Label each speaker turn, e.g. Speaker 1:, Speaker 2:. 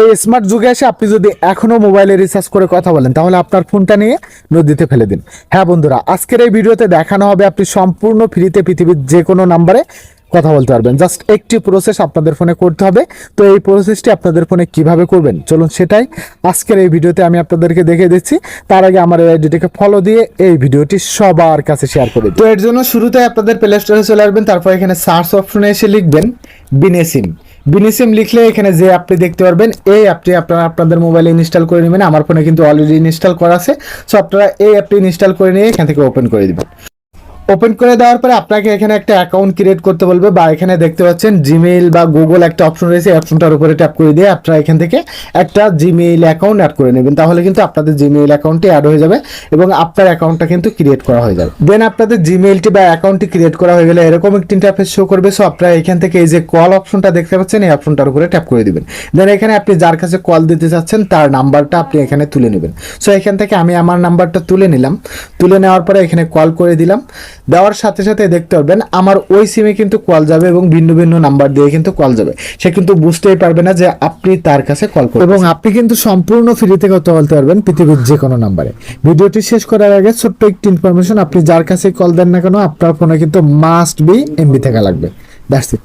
Speaker 1: এই স্মার্ট যুগে এসে আপনি যদি এখনও মোবাইলে রিচার্জ করে কথা বলেন, তাহলে আপনার ফোনটা নিয়ে নদীতে ফেলে দিন। হ্যাঁ বন্ধুরা, আজকের এই ভিডিওতে দেখানো হবে আপনি সম্পূর্ণ ফ্রিতে পৃথিবীর যে কোনো নাম্বারে কথা বলতে পারবেন। জাস্ট একটি প্রসেস আপনাদের ফোনে করতে হবে। তো এই প্রসেসটি আপনাদের ফোনে কীভাবে করবেন? চলুন সেটাই। আজকের এই ভিডিওতে আমি আপনাদেরকে দেখিয়ে দিচ্ছি। তার আগে আমার এই আইডিটিকে ফলো দিয়ে এই ভিডিওটি সবার কাছে শেয়ার করে। তো এর জন্য শুরুতে আপনাদের প্লে স্টোরে চলে আসবেন, তারপর এখানে সার্চ অপশনে এসে লিখবেন বিনেসিম বিনেসিম লিখলে এখানে যে অ্যাপটি দেখতে পারবেন, এই অ্যাপটি আপনারা আপনাদের মোবাইলে ইনস্টল করে নেবেন। আমার ফোনে কিন্তু অলরেডি ইনস্টল করা আছে। সো আপনারা এই অ্যাপটি ইনস্টল করে নিয়ে এখান থেকে ওপেন করে দিবেন। ওপেন করে দেওয়ার পরে আপনাকে এখানে একটা অ্যাকাউন্ট ক্রিয়েট করতে বলবে বা এখানে দেখতে পাচ্ছেন জিমেইল বা গুগল একটা অপশন রয়েছে অপশনটার উপরে ট্যাপ করে দিয়ে আপনারা এখান থেকে একটা জিমেইল অ্যাকাউন্ট অ্যাড করে নেবেন। তাহলে কিন্তু আপনাদের জিমেইল অ্যাকাউন্টটি অ্যাড হয়ে যাবে এবং আপনার অ্যাকাউন্টটা কিন্তু ক্রিয়েট করা হয়ে যাবে। দেন আপনাদের জিমেইলটি বা অ্যাকাউন্টটি ক্রিয়েট করা হয়ে গেলে এরকম একটি ইন্টারফেস শো করবে। সো আপনারা এখান থেকে এই যে কল অপশনটা দেখতে পাচ্ছেন, এই অপশনটার উপরে ট্যাপ করে দিবেন। দেন এখানে আপনি যার কাছে কল দিতে চাচ্ছেন, তার নাম্বারটা আপনি এখানে তুলে নেবেন। সো এখান থেকে আমি আমার নাম্বারটা তুলে নিলাম। তুলে নেওয়ার পরে এখানে কল করে দিলাম। দেওয়ার সাথে সাথে দেখতে পারবেন আমার ওই সিমে কিন্তু কল যাবে এবং ভিন্ন ভিন্ন নাম্বার দিয়ে কিন্তু কল যাবে। সে কিন্তু বুঝতেই পারবে না যে আপনি তার কাছে কল করবেন এবং আপনি কিন্তু সম্পূর্ণ ফ্রিতে কথা বলতে পারবেন পৃথিবীর যে কোনো নাম্বারে ভিডিওটি শেষ করার আগে ছোট্ট একটি ইনফরমেশন আপনি যার কাছে কল দেন না কেন, আপনার ফোনে কিন্তু মাস্ট বি এমবি থাকা লাগবে। That's it